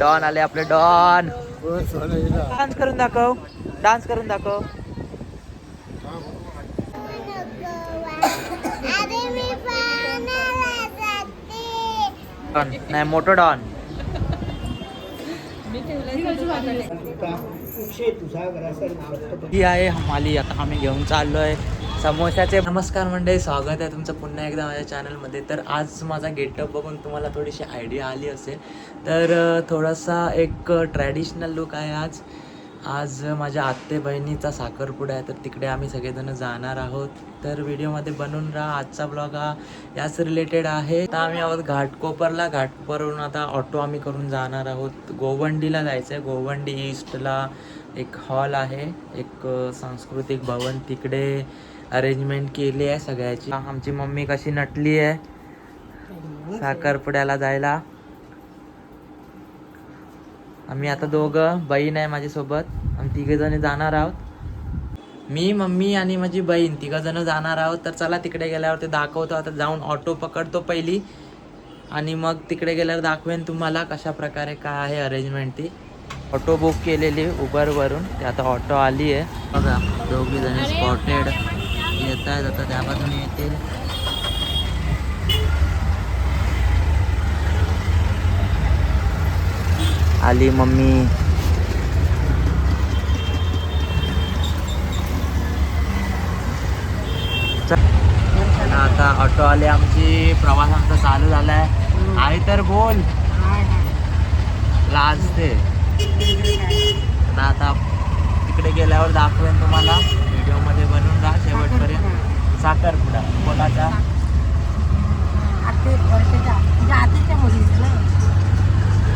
Don आले आपले don dance करून दाखव डान्स करून दाखव डॉन नाही मोठं डॉन ही आहे हमाली आता आम्ही घेऊन चाललोय समोशाचे नमस्कार मंडळी स्वागत आहे तुमचं पुन्हा एकदा माझ्या चॅनलमध्ये तर आज माझा गेटअप बघून तुम्हाला थोडीशी आयडिया आली असेल. तर थोडासा एक ट्रॅडिशनल लुक आहे आज. आज माझ्या आत्ते बहिणीचा साखरपुडा आहे तर तिकडे आम्ही सगळेजण जाणार आहोत. तर व्हिडिओमध्ये बनून राहा आजचा ब्लॉग हा याच रिलेटेड आहे. तर आम्ही आहोत घाटकोपरला. घाटकोपरवरून आता ऑटो आम्ही करून जाणार आहोत. गोवंडीला जायचं आहे गोवंडी ईस्टला एक हॉल आहे. एक सांस्कृतिक भवन तिकडे. अरेंजमेंट केली आहे सगळ्याची. आमची मम्मी कशी नटली आहे. साखरपुड्याला जायला. आम्ही आता दोघं बहीण आहे माझ्यासोबत. आम्ही तिघे जण जाणार आहोत. मी मम्मी आणि माझी बहीण तिघ जण जाणार आहोत. तर चला तिकडे गेल्यावर ते दाखवतो. आता जाऊन ऑटो पकडतो पहिली. आणि मग तिकडे गेल्यावर दाखवेन तुम्हाला कशा प्रकारे काय आहे अरेंजमेंट ती. ऑटो बुक केलेली उबरवरून ते आता ऑटो आली आहे बघा दोघी जण स्पॉटेड येत आहेत आता त्या बाजूने येतील. आली मम्मी. चला आता ऑटो आले आमची प्रवास आमचा चालू झालाय. आहे तर बोल. लाजते आता तिकडे गेल्यावर दाखवेन तुम्हाला. व्हिडिओमध्ये बनवून राहा शेवटपर्यंत. साखरपुडा कोणाचा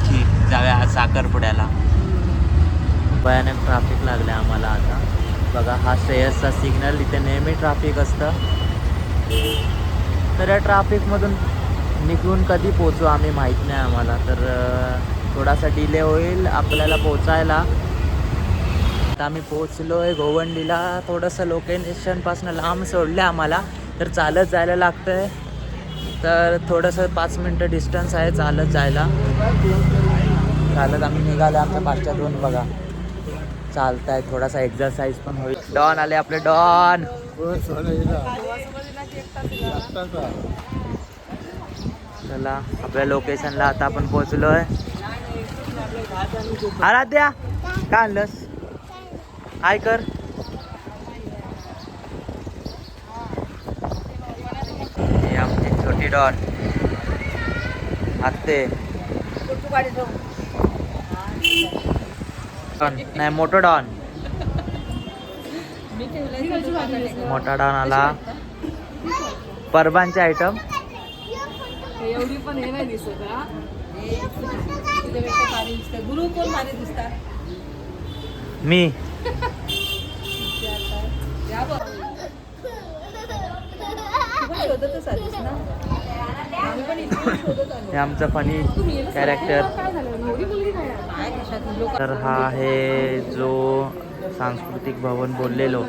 ठीक जाऊया आज साखरपुड्याला भयानक ट्रॅफिक लागलं आम्हाला आता. बघा हा श्रेयसचा सिग्नल इथे नेहमी ट्रॅफिक असतं. तर या ट्रॅफिकमधून निघून कधी पोचू आम्ही माहीत नाही आम्हाला. तर थोडासा डिले होईल आपल्याला पोचायला आता आम्ही पोचलो आहे गोवंडीला. थोडंसं लोकेशनपासून लांब सोडलं आम्हाला तर चालत जायला लागतं आहे तर थोडंसं पाच मिनटं डिस्टन्स आहे चालत जायला. चालत आम्ही निघालो आमच्या पाचच्या दोन बघा. चालत आहे थोडासा एक्झरसाईज पण होईल. डॉन आले आपले डॉन! चला आपल्या लोकेशनला आता आपण आहे आराध्या का आणलंस? हाय कर. ही आमची छोटी डॉन. आत्ते. नाही मोठं डॉन. मोठा डॉन आला. परबांचे आयटम एवढी पण हे नाही दिसत तुझ्यापेक्षा भारी दिसतं. गुरु कोण भारी दिसतात? मी या बघ तू पण शोधतच आलीस ना? इथे हे आमचं फनी कॅरेक्टर तर हा आहे जो सांस्कृतिक भवन बोललेलो.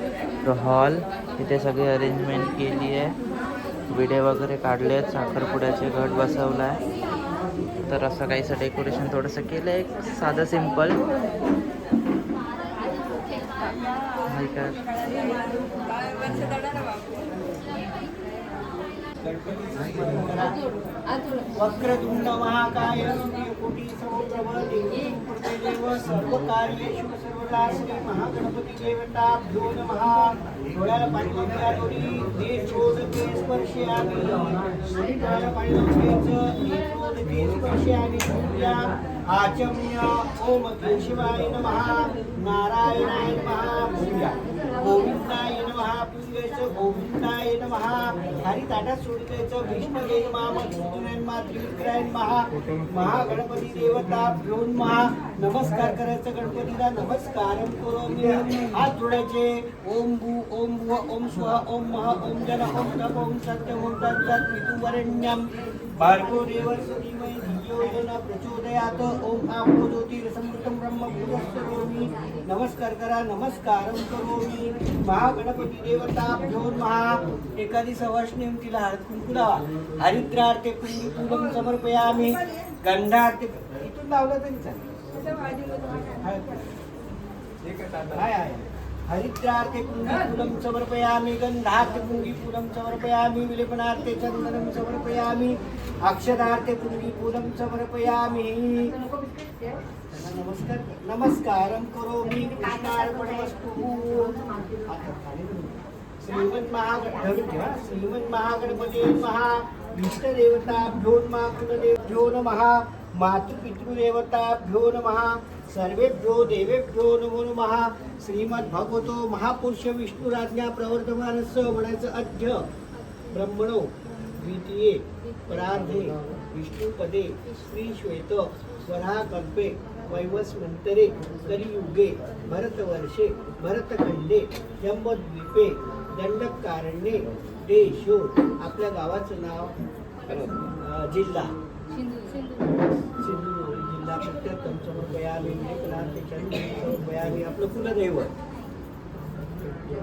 तो हॉल तिथे सगळी अरेंजमेंट केली आहे. विडे वगैरे काढले आहेत साखरपुड्याचे घट बसवला आहे तर असं काहीसं डेकोरेशन थोडंसं केलं आहे. साधं सिंपल वक्रतुंड महाकाय सर्वकार्येषु सर्वदा श्री महागणपती देवताभ्यो डोळ्याला पाणी डोळ्याला पाणी आचम्य ओम केशवाय नमः. नारायणाय नमः. पूजा गोविंदाय नमः पूजेचं गोविंदाय महा हरिताटा ताटात सोडतायचं भीष्मदेय नमः मधुसूदनाय महा त्रिविक्राय नमः महागणपती देवता भ्योन महा नमस्कार करायचं गणपतीला नमस्कार करो हात जोडायचे। ओम भू ओम भुव ओम स्व ओम महा ओम जन ओम तप ओम सत्य ओम तत्सत् पितुवरेण्यं भार्गो देवस्य धीमहि धियो यो न प्रचोदयात्। ओम आपो ज्योतिरसमृतं ब्रह्म भूयस्सरोमि नमस्कार करा नमस्कारं करोमि महागणपती देवताभ्यो महा एखादी सवाष्णी तिला हळद कुंकुलावा हरिद्रार्थे कुंडी पूजन आम्ही गंधार्थे इथून इथून लावलं तरी चालेल. काय आहे हरिद्रार्थे पुंगी समर्पयामि. गंधार्थे पुंगी समर्पयामि. विलेपनार्थे चन्दनं समर्पयामि. अक्षरार्थे पुंगी समर्पयामि. नमस्कार नमस्कारं करोमि कृष्णार्पणमस्तु। श्रीमन् महागणपती श्रीमन् महागणपती महा इष्टदेवताभ्यो नमः। कुलदेवभ्यो नमः। मातृपितृदेवताभ्यो नमः। सर्वेभ्यो देवेभ्यो नमो नमः। श्रीमद्भगवतो महापुरुष विष्णुराज्ञा प्रवर्तमानस्य म्हणायचं अध्य ब्रह्मणो द्वितीये परार्धे विष्णुपदे श्रीश्वेत स्वराकल्पे वैवस्मन्तरे कलियुगे भरतवर्षे भरतखंडे जम्बद्वीपे दंडकारण्ये देशो आपल्या गावाचं नाव अं, जिल्हा. सिंधुदुर्ग जिल्हा प्रत्यक्ष समर्पयामी विवेकनाथ चंद्र बयावी आपलं कुलदैवत.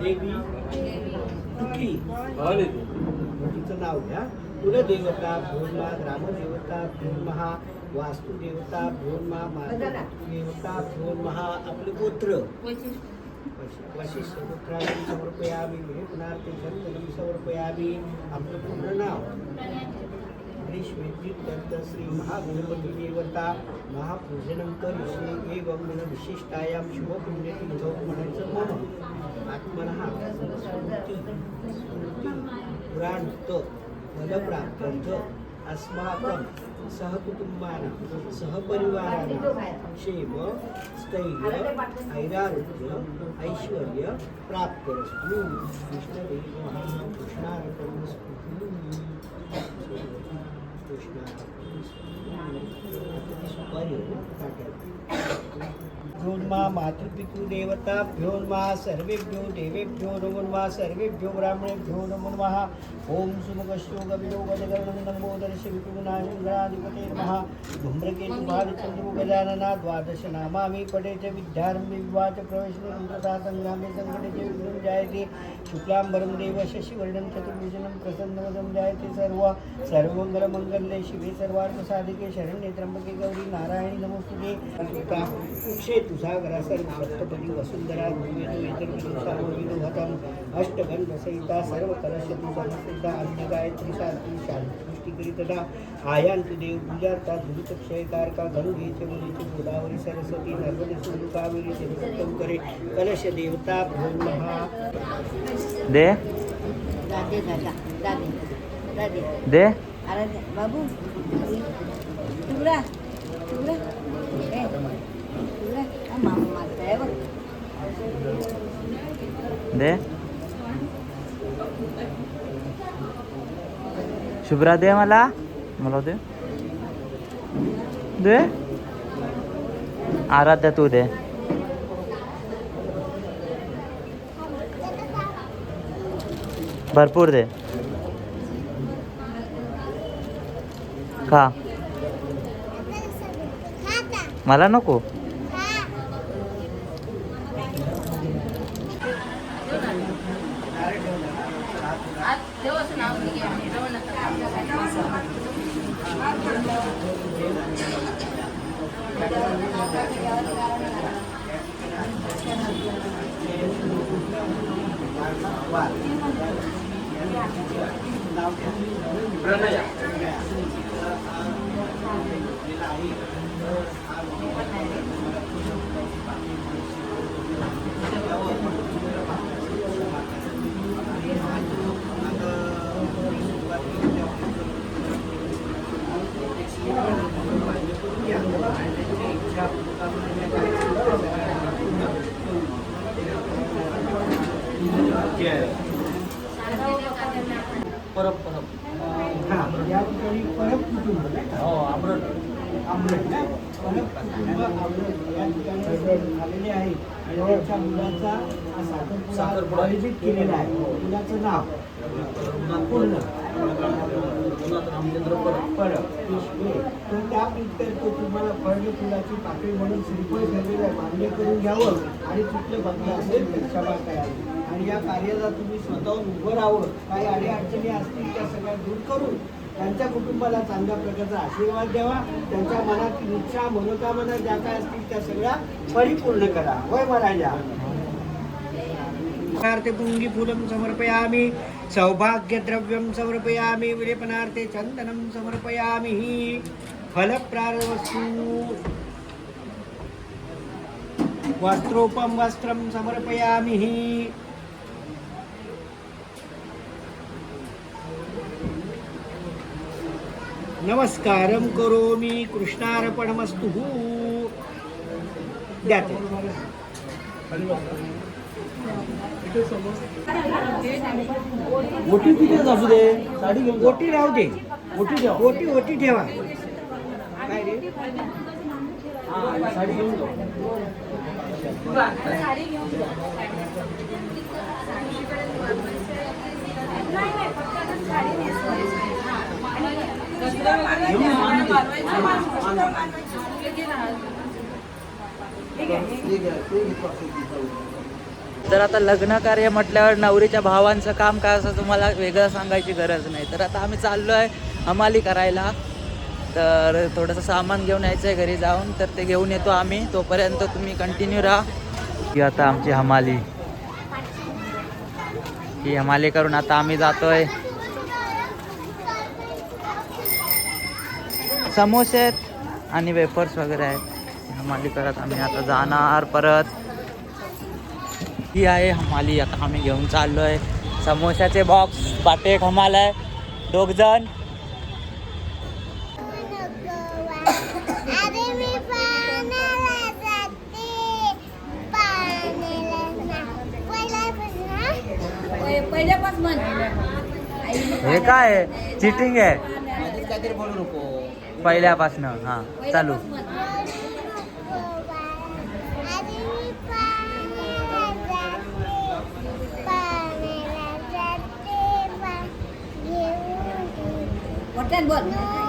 देवी तुकी तिचं नाव घ्या. कुलदेवता भोरमा ग्रामदेवता भोरमहा वास्तुदेवता भोरमा मातृदेवता भोरमहा आपलं गोत्र वशिष्ठ पुत्रांनी समर्पयामी विवेकनार्थे चंदनं समर्पयामी आपलं पूर्ण नाव. श्री महागणपती देवता महापूजनं करिष्ये एवं मन विशिष्टायां शुभपुण्यतिथौ म्हणायचं मम आत्मनः स्मृती पुराणत फलप्राप्त्यर्थ अस्माकं सहकुटुंबानां सहपरिवाराणां क्षेम स्थैर्य ऐरारोग्य ऐश्वर्य प्राप्त्यरस्तु कृष्णदेव कृष्णार्पणमस्तु। भ्योन्मा मातृपितृदेवता भ्योन्मा सर्वेभ्यो देवेभ्यो नमोन्मा सर्वेभ्यो ब्राह्मणेभ्यो नमो नमः ॐ सुमुखश्योगविलोकजगरणं नमोदर्श विपुनाधिपते नमः। धूम्रकेतु भालचन्द्रो गजानना द्वादश नामामि पठेत विद्यारम्भे विवाच प्रवेशनं तथा सङ्कटे च विघ्नं जायते। शुक्लाम्बरं देव शशिवर्णं चतुर्भुजनं प्रसन्नवदं जायते सर्व। सर्वमङ्गलमङ्गले शिवे सर्वार्थसाधिके शरण्ये त्र्यम्बके गौरी नारायणी नमोस्तुते। कुक्षे तुझा घरासर सप्तपदी वसुंधरा भूमितो इतर हतम अष्टगंधसहिता सर्व कलश तुझा सिद्धा अन्य गायत्री सारथी शांती करीतदा आयांतु देव पूजार्था धुलित क्षयकारका गंगेचे मुलीचे गोदावरी सरस्वती नर्मदे सिंधू कावेरी करे कलश देवता भ्रोन्महा दे. दादे दादा दादे दादे. दे. अरे बाबू. तुगडा तुगडा. मामा मारताय बघ दे शुभ्रा दे मला मला दे दे आराध्या तू दे भरपूर दे का मला नको ว่าเราเรื่อง आयोजित केलेला आहे मुलाचं नाव? पूर्ण रामचंद्र परब. प्रित्यर्थ तुम्हाला फळली फुलाची पाकळी म्हणून श्रीफळ ठरलेलं आहे. मान्य करून घ्यावं आणि तिथलं बघलं असेल तर क्षमा करावी आणि या कार्याला तुम्ही स्वतःहून उभं राहावं. काही अडीअडचणी असतील त्या सगळ्या दूर करून त्यांच्या कुटुंबाला चांगल्या प्रकारचा आशीर्वाद द्यावा. त्यांच्या मनातील इच्छा मनोकामना ज्या काय असतील त्या सगळ्या परिपूर्ण करा. होय महाराजा? ते पुंगी फुलं समर्पयामी सौभाग्यद्रव्यं समर्पयामी विलेपनार्थे चन्दनं समर्पयामि। फलप्रारवस्तु वस्त्रोपं वस्त्रं समर्पयामि। नमस्कारं करोमि कृष्णार्पणमस्तु। द्या ते. मोठी तिथे असू दे. साडी घेऊन ओटी राहू दे. मोठी ठेवा. ओटी ओटी ठेवा. काय रे? साडी घेऊन. ठीक आहे, असेल तिथं. तर आता लग्न कार्य म्हटल्यावर नवरीच्या भावांचं काम काय असं तुम्हाला वेगळं सांगायची गरज नाही. तर आता आम्ही चाललो आहे हमाली करायला. तर थोडंसं सामान घेऊन यायचं आहे घरी जाऊन तर ते घेऊन येतो आम्ही. तोपर्यंत तुम्ही कंटिन्यू राहा. ही आता आमची हमाली. ही हमाली करून आता आम्ही जातोय. समोसे आहेत आणि वेफर्स वगैरे आहेत. हमाली करत आम्ही आता जाणार परत. ही आहे. हमाली आता आम्ही घेऊन चाललो आहे समोशाचे बॉक्स पाटे एक हमाल आहे दोघ जण अरे मी पाण्याला जाते. पाण्याला जा. पहिल्यापासून हा? हे काय चिटिंग आहे. पहिल्यापासनं हां. चालू. เต้นบน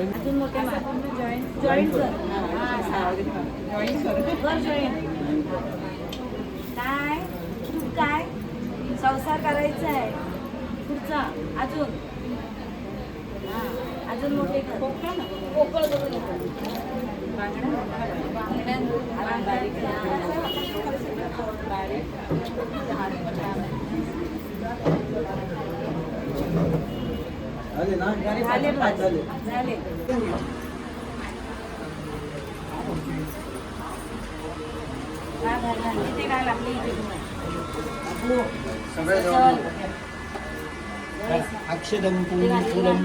अजून मोठे जॉईंट कर. जॉईंट काय? तू काय? संसार करायचा आहे. पुढचा. अजून. अजून मोठे कर. पोकळ करून बारीक झाले ना? झाले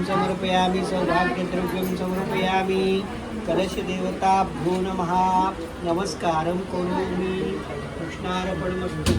समर्पयामि सौभाग्यद्रव्यं समर्पयामि कलशदेवताभ्यो नमः. नमस्कारं करोमि कृष्णार्पणमस्तु.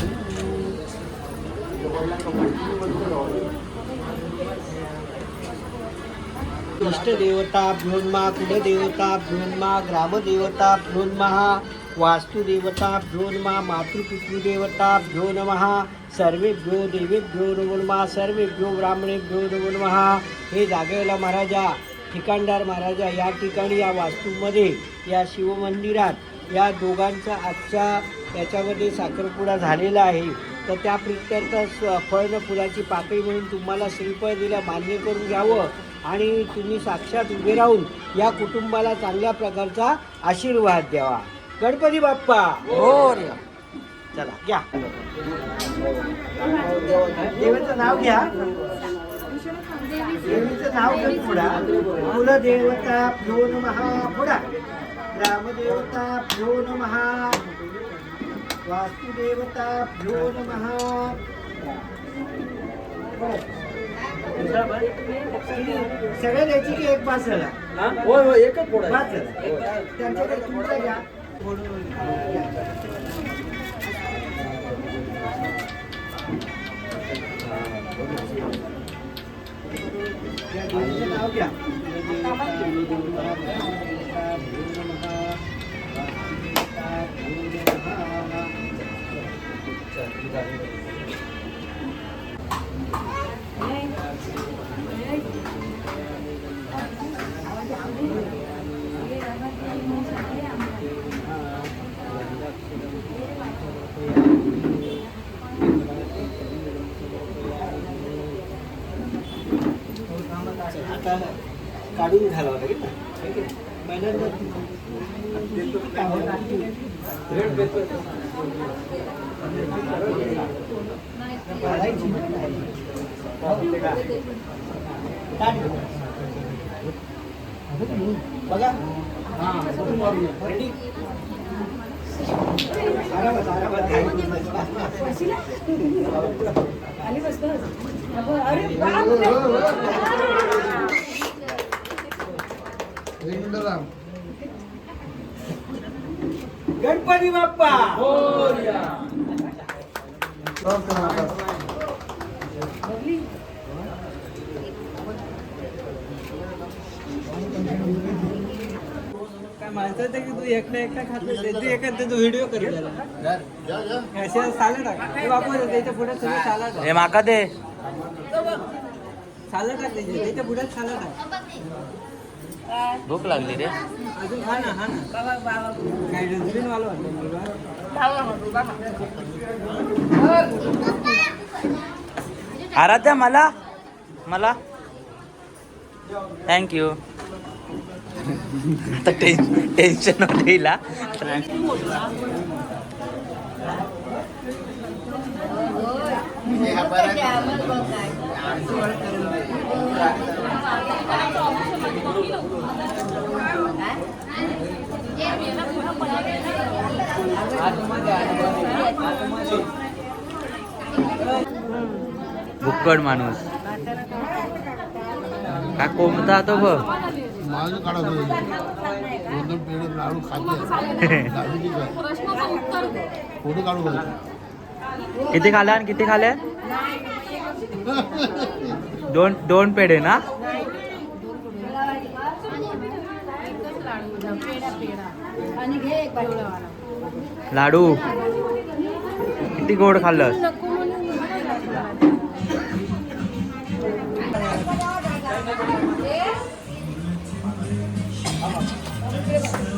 इष्टदेवताभ्योन्मा कुलदेवताभ्योन्मा वास्तुदेवता वास्तुदेवताभ्यो मातृपितृदेवता मातृपितृदेवताभ्यो नमः सर्वेभ्यो देवेभ्यो नमोन्मा सर्वेभ्यो ब्राह्मणेभ्यो नमोन्महा हे जागेला महाराजा ठिकाणदार महाराजा या ठिकाणी या वास्तूमध्ये या शिवमंदिरात या दोघांचा आजच्या याच्यामध्ये साखरपुडा झालेला आहे. तर त्या प्रित्यर्थ स- फुलाची पाकळी म्हणून तुम्हाला श्रीफळ दिलं मान्य करून घ्यावं. आणि तुम्ही साक्षात उभे राहून या कुटुंबाला चांगल्या प्रकारचा आशीर्वाद द्यावा. गणपती बाप्पा! चला घ्या. देवाचं नाव घ्या. देवीचं नाव घेऊन पुढा. कुलदेवता भ्यो नमः पुढा. ग्रामदेवता भ्यो नमः. वास्तुदेवता भ्यो नमः. सगळ्या द्यायची की एक पास झाला? होय होय एकच पोळा पाच झाला. त्यांच्याकडे तुमचा घ्या. नाव घ्या आता काढून घालावं लागेल ना है की नाही? पहिल्यांदा देतो का घालायची ना? हो, ते का? काढ. बघा रेडी आरामात आरामात खाली बस बस. अरे बापरे. गणपती बाप्पा काय माणसाचं की तू एकटा एकटा खातो व्हिडिओ करू त्याला. अशा साला टाक ते बापू त्याच्या पुढे सगळं साला टाक हे माका दे. साला टाक त्याच्या त्याच्या पुढ्यात साला टाक भूक लागली रे. अजून खा ना हा ना. काय डस्टबिन वाला आराध्या मला? मला? थँक्यू आता टेन टेन्शन होतं हिला भुक्कड माणूस. का कोणता तो बघ. माझं काढा दोन दोन पेढे लाडू खाते. फोटो काढू का? किती खाल्या आणि किती खाल्या दोन दोन पेढे ना? लाडू. किती गोड खाल्लंस? नको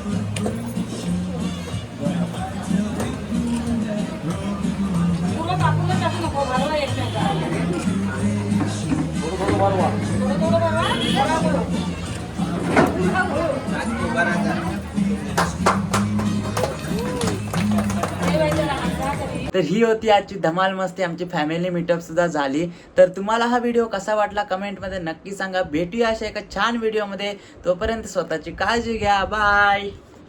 तर ही होती आजची धमाल मस्ती. आमची फॅमिली मीटअप सुद्धा झाली. तर तुम्हाला हा व्हिडिओ कसा वाटला कमेंटमध्ये नक्की सांगा. भेटूया अशा एका छान व्हिडिओमध्ये तोपर्यंत स्वतःची काळजी घ्या. बाय